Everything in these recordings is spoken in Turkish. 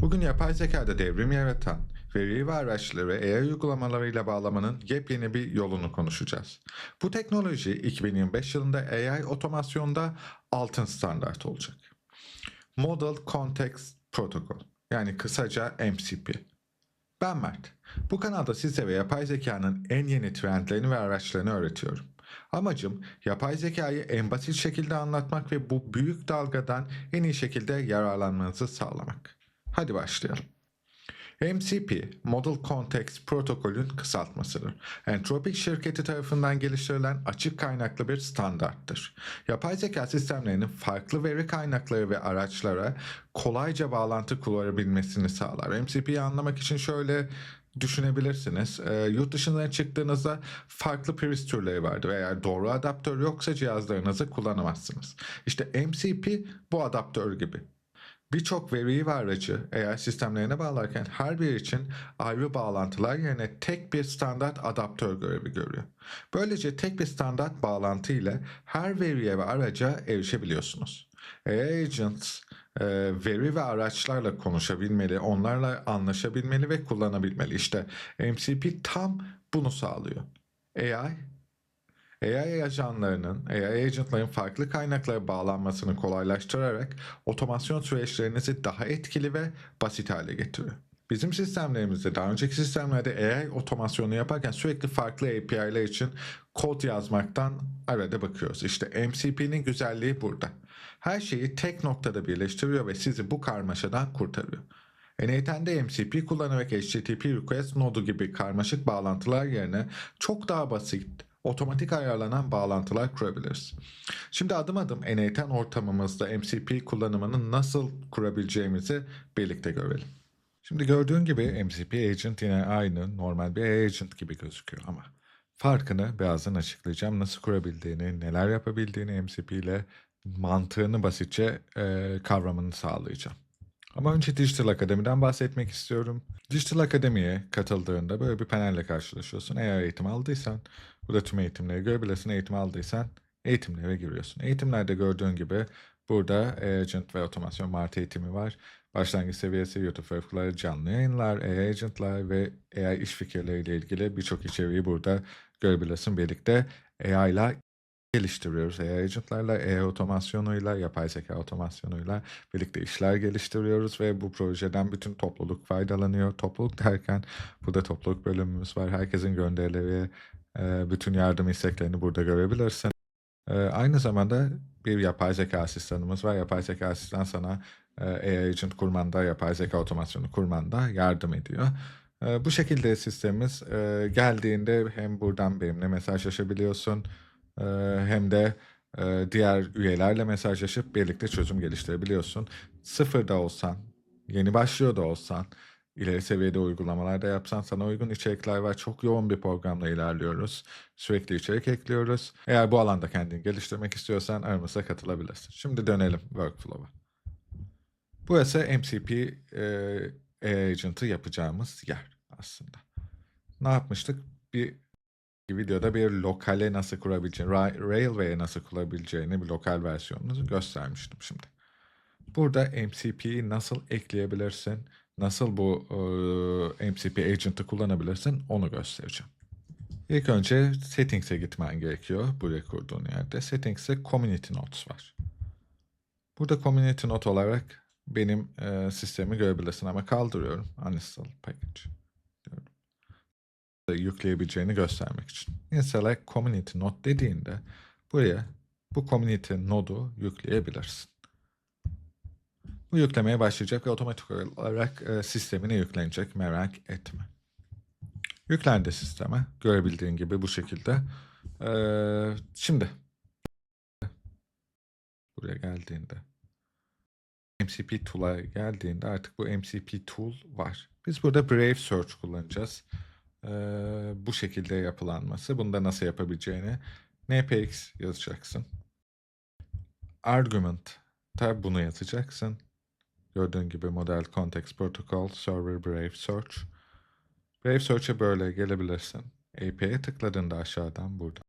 Bugün yapay zekada devrim yaratan veri ve araçları AI uygulamalarıyla bağlamanın yepyeni bir yolunu konuşacağız. Bu teknoloji 2025 yılında AI otomasyonda altın standart olacak. Model Context Protocol yani kısaca MCP. Ben Mert. Bu kanalda size ve yapay zekanın en yeni trendlerini ve araçlarını öğretiyorum. Amacım yapay zekayı en basit şekilde anlatmak ve bu büyük dalgadan en iyi şekilde yararlanmanızı sağlamak. Hadi başlayalım. MCP, Model Context Protokol'ün kısaltmasıdır. Entropik şirketi tarafından geliştirilen açık kaynaklı bir standarttır. Yapay zeka sistemlerinin farklı veri kaynakları ve araçlara kolayca bağlantı kurabilmesini sağlar. MCP'yi anlamak için şöyle düşünebilirsiniz. E, yurt dışına çıktığınızda farklı priz türleri vardır. Eğer doğru adaptör yoksa cihazlarınızı kullanamazsınız. İşte MCP bu adaptör gibi. Birçok veriyi ve aracı eğer sistemlerine bağlarken her biri için ayrı bağlantılar yerine tek bir standart adaptör görevi görüyor. Böylece tek bir standart bağlantı ile her veriye ve araca erişebiliyorsunuz. AI Agents e, veri ve araçlarla konuşabilmeli, onlarla anlaşabilmeli ve kullanabilmeli. İşte MCP tam bunu sağlıyor. AI AI ajanlarının, AI agentların farklı kaynaklara bağlanmasını kolaylaştırarak otomasyon süreçlerinizi daha etkili ve basit hale getiriyor. Bizim sistemlerimizde daha önceki sistemlerde AI otomasyonu yaparken sürekli farklı API'ler için kod yazmaktan arada bakıyoruz. İşte MCP'nin güzelliği burada. Her şeyi tek noktada birleştiriyor ve sizi bu karmaşadan kurtarıyor. N8'de MCP kullanarak HTTP request nodu gibi karmaşık bağlantılar yerine çok daha basit, otomatik ayarlanan bağlantılar kurabiliriz. Şimdi adım adım N8 ortamımızda MCP kullanımını nasıl kurabileceğimizi birlikte görelim. Şimdi gördüğün gibi MCP agent yine aynı normal bir agent gibi gözüküyor ama farkını birazdan açıklayacağım. Nasıl kurabildiğini, neler yapabildiğini MCP ile mantığını basitçe e, kavramını sağlayacağım. Ama önce Digital Akademi'den bahsetmek istiyorum. Digital Akademi'ye katıldığında böyle bir panelle karşılaşıyorsun. Eğer eğitim aldıysan, burada tüm eğitimleri görebilirsin. Eğitim aldıysan eğitimlere giriyorsun. Eğitimlerde gördüğün gibi burada Agent ve Otomasyon Mart eğitimi var. Başlangıç seviyesi YouTube Workflow'ları, canlı yayınlar, AI Agent'lar ve AI iş fikirleriyle ilgili birçok içeriği burada görebilirsin. Birlikte AI ile geliştiriyoruz. AI agentlarla, AI otomasyonuyla, yapay zeka otomasyonuyla birlikte işler geliştiriyoruz ve bu projeden bütün topluluk faydalanıyor. Topluluk derken burada topluluk bölümümüz var. Herkesin gönderileri, bütün yardım isteklerini burada görebilirsin. E, Aynı zamanda bir yapay zeka asistanımız var. Yapay zeka asistan sana e, AI agent kurmanda, yapay zeka otomasyonu kurmanda yardım ediyor. E, Bu şekilde sistemimiz e, geldiğinde hem buradan benimle mesajlaşabiliyorsun, ee, hem de e, diğer üyelerle mesajlaşıp birlikte çözüm geliştirebiliyorsun. Sıfırda olsan, yeni başlıyor da olsan, ileri seviyede uygulamalar da yapsan sana uygun içerikler var. Çok yoğun bir programla ilerliyoruz. Sürekli içerik ekliyoruz. Eğer bu alanda kendini geliştirmek istiyorsan aramıza katılabilirsin. Şimdi dönelim workflow'a. Burası MCP e, Agent'ı yapacağımız yer aslında. Ne yapmıştık? Bir videoda bir lokale nasıl kurabileceğini, Ra- Railway'e nasıl kurabileceğini bir lokal versiyonunu göstermiştim şimdi. Burada MCP'yi nasıl ekleyebilirsin, nasıl bu e, MCP agent'ı kullanabilirsin onu göstereceğim. İlk önce Settings'e gitmen gerekiyor buraya kurduğun yerde. Settings'e Community Notes var. Burada Community Note olarak benim e, sistemi görebilirsin ama kaldırıyorum. Uninstall Package diyorum yükleyebileceğini göstermek için. Install Community Node dediğinde buraya bu Community Node'u yükleyebilirsin. Yüklemeye başlayacak ve otomatik olarak e, sistemine yüklenecek merak etme. Yüklendi sisteme görebildiğin gibi bu şekilde. E, şimdi buraya geldiğinde MCP Tool'a geldiğinde artık bu MCP Tool var. Biz burada Brave Search kullanacağız e, bu şekilde yapılanması. Bunu da nasıl yapabileceğini npx yazacaksın. Argument tabi bunu yazacaksın. Gördüğün gibi Model Context Protocol Server Brave Search. Brave Search'e böyle gelebilirsin. API'ye tıkladığında aşağıdan burada.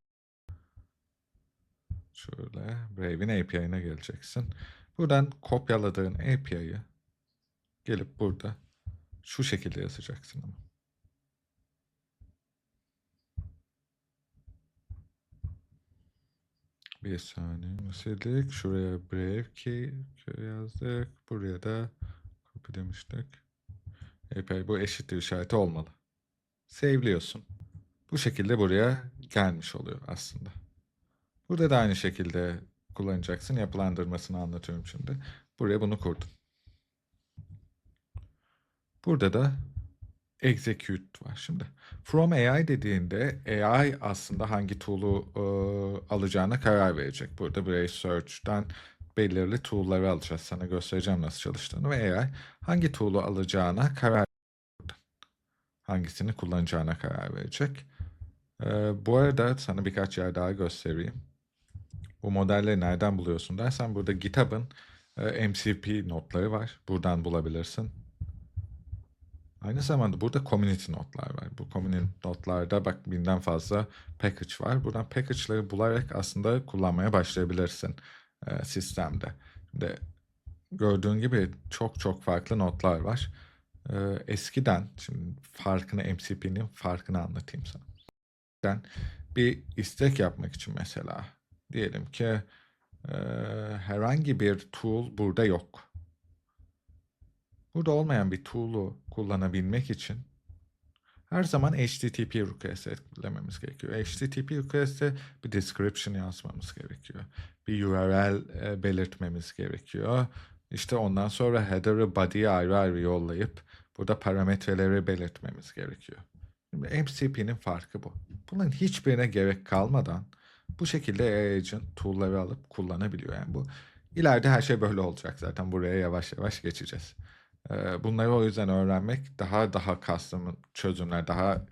Şöyle Brave'in API'ine geleceksin. Buradan kopyaladığın API'yi gelip burada şu şekilde yazacaksın ama. Bir saniye. Sildik. Şuraya brave key yazdık. Buraya da copy demiştik. Epey bu eşittir işareti olmalı. Save'liyorsun. Bu şekilde buraya gelmiş oluyor aslında. Burada da aynı şekilde kullanacaksın. Yapılandırmasını anlatıyorum şimdi. Buraya bunu kurdun. Burada da execute var şimdi. From AI dediğinde AI aslında hangi tool'u e, alacağına karar verecek. Burada Brave Search'ten belirli tool'ları alacağız. Sana göstereceğim nasıl çalıştığını ve AI hangi tool'u alacağına karar hangisini kullanacağına karar verecek. E, bu arada sana birkaç yer daha göstereyim. Bu modelleri nereden buluyorsun dersen burada GitHub'ın e, MCP notları var. Buradan bulabilirsin. Aynı zamanda burada community notlar var. Bu community notlarda bak binden fazla package var. Buradan package'ları bularak aslında kullanmaya başlayabilirsin e, sistemde. Şimdi gördüğün gibi çok çok farklı notlar var. E, eskiden, şimdi farkını MCP'nin farkını anlatayım sana. Eskiden bir istek yapmak için mesela diyelim ki e, herhangi bir tool burada yok. Burada olmayan bir tool'u kullanabilmek için her zaman HTTP request eklememiz gerekiyor. HTTP request'e bir description yazmamız gerekiyor. Bir URL e, belirtmemiz gerekiyor. İşte ondan sonra header'ı body'ye ayrı ayrı yollayıp burada parametreleri belirtmemiz gerekiyor. Şimdi MCP'nin farkı bu. Bunların hiçbirine gerek kalmadan bu şekilde agent tool'ları alıp kullanabiliyor. Yani bu ileride her şey böyle olacak zaten. Buraya yavaş yavaş geçeceğiz. Bunları o yüzden öğrenmek daha daha custom çözümler, daha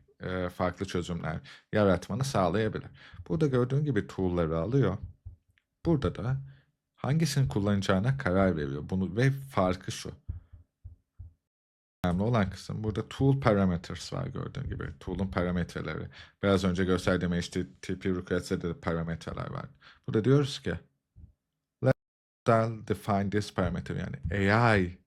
farklı çözümler yaratmanı sağlayabilir. Burada gördüğün gibi tool'ları alıyor. Burada da hangisini kullanacağına karar veriyor. Bunu ve farkı şu. Önemli olan kısım burada tool parameters var gördüğün gibi. Tool'un parametreleri. Biraz önce gösterdiğim HTTP request'te de parametreler var. Burada diyoruz ki let's define this parameter yani AI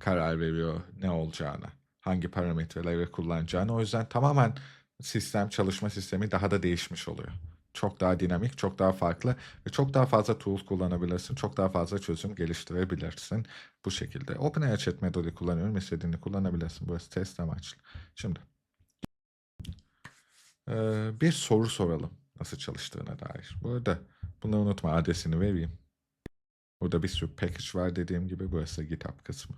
karar veriyor ne olacağına, hangi parametreleri kullanacağını. O yüzden tamamen sistem, çalışma sistemi daha da değişmiş oluyor. Çok daha dinamik, çok daha farklı ve çok daha fazla tool kullanabilirsin. Çok daha fazla çözüm geliştirebilirsin bu şekilde. OpenAI Chat Metod'u kullanıyorum. İstediğini kullanabilirsin. Burası test amaçlı. Şimdi bir soru soralım nasıl çalıştığına dair. Bu arada bunu unutma adresini vereyim. Burada bir sürü package var dediğim gibi. Burası GitHub kısmı.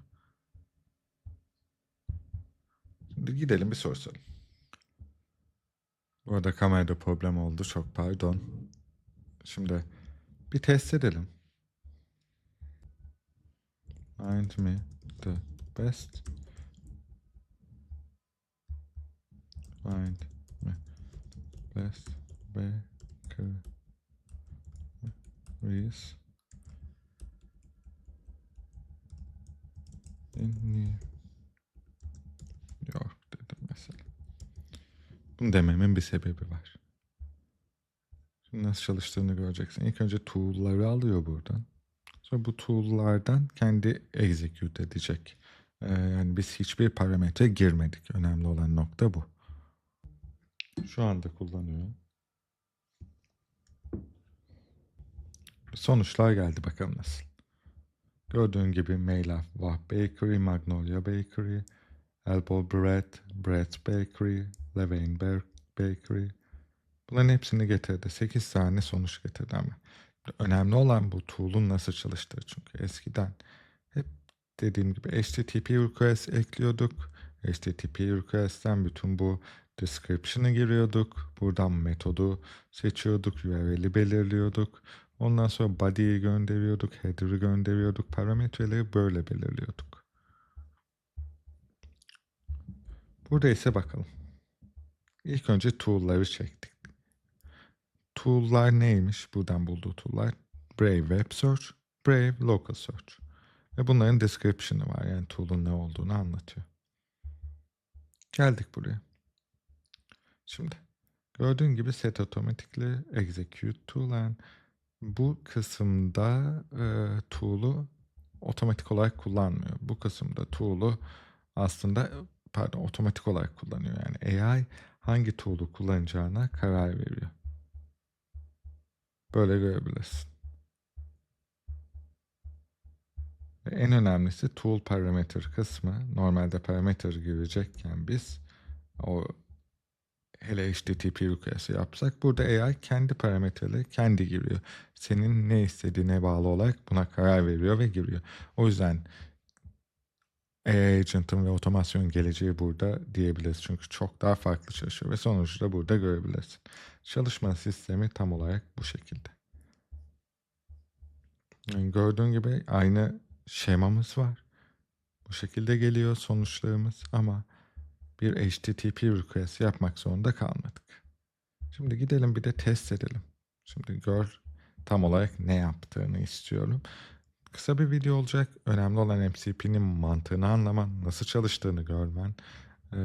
Şimdi gidelim bir soru soralım. Bu arada kamerada problem oldu. Çok pardon. Şimdi bir test edelim. Find me the best. Find me best bakeries dememin bir sebebi var. Şimdi nasıl çalıştığını göreceksin. İlk önce tool'ları alıyor buradan. Sonra bu tool'lardan kendi execute edecek. Ee, yani biz hiçbir parametre girmedik. Önemli olan nokta bu. Şu anda kullanıyor. Sonuçlar geldi bakalım nasıl. Gördüğün gibi Maila, Vah Bakery, Magnolia Bakery, Elbow Bread, Bread's Bakery, Levain Ber- Bakery. Bunların hepsini getirdi. 8 tane sonuç getirdi ama. Önemli olan bu tool'un nasıl çalıştığı çünkü eskiden hep dediğim gibi HTTP request ekliyorduk. HTTP request'ten bütün bu description'ı giriyorduk. Buradan metodu seçiyorduk, URL'i belirliyorduk. Ondan sonra body'yi gönderiyorduk, header'ı gönderiyorduk. Parametreleri böyle belirliyorduk. Burada ise bakalım. İlk önce tool'ları çektik. Tool'lar neymiş? Buradan bulduğu tool'lar. Brave Web Search, Brave Local Search. Ve bunların description'ı var. Yani tool'un ne olduğunu anlatıyor. Geldik buraya. Şimdi gördüğün gibi set automatically execute tool and bu kısımda e, tool'u otomatik olarak kullanmıyor. Bu kısımda tool'u aslında pardon otomatik olarak kullanıyor. Yani AI hangi tool'u kullanacağına karar veriyor. Böyle görebilirsin. Ve en önemlisi tool parameter kısmı. Normalde parameter girecekken biz o hele HTTP request yapsak burada AI kendi parametreleri kendi giriyor. Senin ne istediğine bağlı olarak buna karar veriyor ve giriyor. O yüzden AI agent'ın ve otomasyon geleceği burada diyebiliriz. Çünkü çok daha farklı çalışıyor ve sonucu da burada görebilirsin. Çalışma sistemi tam olarak bu şekilde. Yani gördüğün gibi aynı şemamız var. Bu şekilde geliyor sonuçlarımız ama bir HTTP request yapmak zorunda kalmadık. Şimdi gidelim bir de test edelim. Şimdi gör tam olarak ne yaptığını istiyorum. Kısa bir video olacak. Önemli olan MCP'nin mantığını anlaman, nasıl çalıştığını görmen. Ee,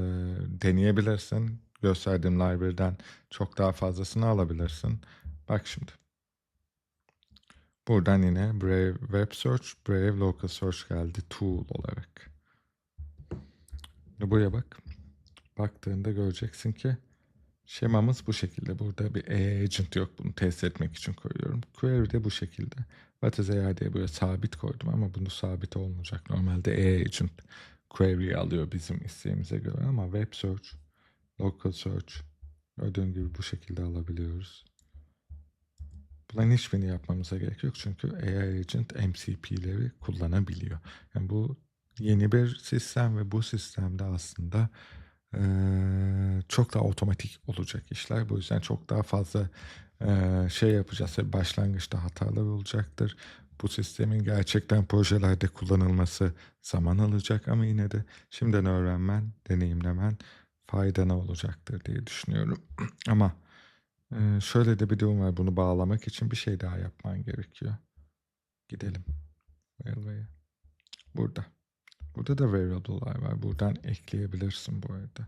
deneyebilirsin. Gösterdiğim library'den çok daha fazlasını alabilirsin. Bak şimdi. Buradan yine Brave Web Search, Brave Local Search geldi tool olarak. Buraya bak. Baktığında göreceksin ki şemamız bu şekilde. Burada bir agent yok. Bunu test etmek için koyuyorum. Query de bu şekilde. AI diye böyle sabit koydum ama bunu sabit olmayacak. Normalde AI agent query alıyor bizim isteğimize göre ama web search, local search gördüğün gibi bu şekilde alabiliyoruz. Bunların hiçbirini yapmamıza gerek yok çünkü AI Agent MCP'leri kullanabiliyor. Yani bu yeni bir sistem ve bu sistemde aslında eee, çok daha otomatik olacak işler. Bu yüzden çok daha fazla şey yapacağız. Başlangıçta hatalar olacaktır. Bu sistemin gerçekten projelerde kullanılması zaman alacak ama yine de şimdiden öğrenmen, deneyimlemen faydana olacaktır diye düşünüyorum. ama ee, şöyle de bir durum var. Bunu bağlamak için bir şey daha yapman gerekiyor. Gidelim. Railway'e. Burada. Burada da variable'lar var. Buradan ekleyebilirsin bu arada.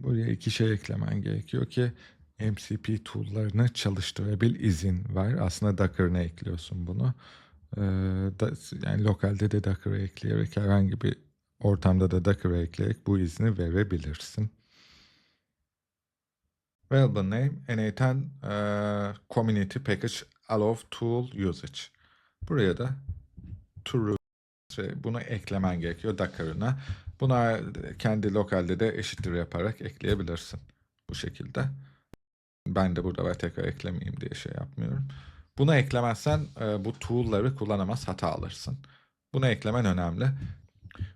Buraya iki şey eklemen gerekiyor ki MCP tool'larını çalıştırabil izin var. Aslında Docker'ına ekliyorsun bunu. Ee, yani lokalde de Docker'a ekleyerek herhangi bir ortamda da Docker'a ekleyerek bu izni verebilirsin. Variable name enable uh, community package allow tool usage. Buraya da to ve bunu eklemen gerekiyor Docker'ına. Buna kendi lokalde de eşittir yaparak ekleyebilirsin. Bu şekilde. Ben de burada var tekrar eklemeyeyim diye şey yapmıyorum. Bunu eklemezsen e, bu tool'ları kullanamaz hata alırsın. Bunu eklemen önemli.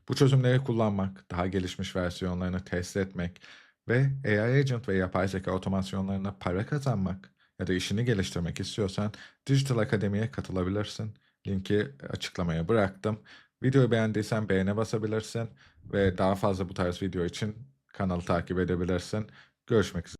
Bu çözümleri kullanmak, daha gelişmiş versiyonlarını test etmek ve AI Agent ve yapay zeka otomasyonlarına para kazanmak ya da işini geliştirmek istiyorsan Digital Akademi'ye katılabilirsin. Linki açıklamaya bıraktım. Videoyu beğendiysen beğene basabilirsin ve daha fazla bu tarz video için kanalı takip edebilirsin. Görüşmek üzere.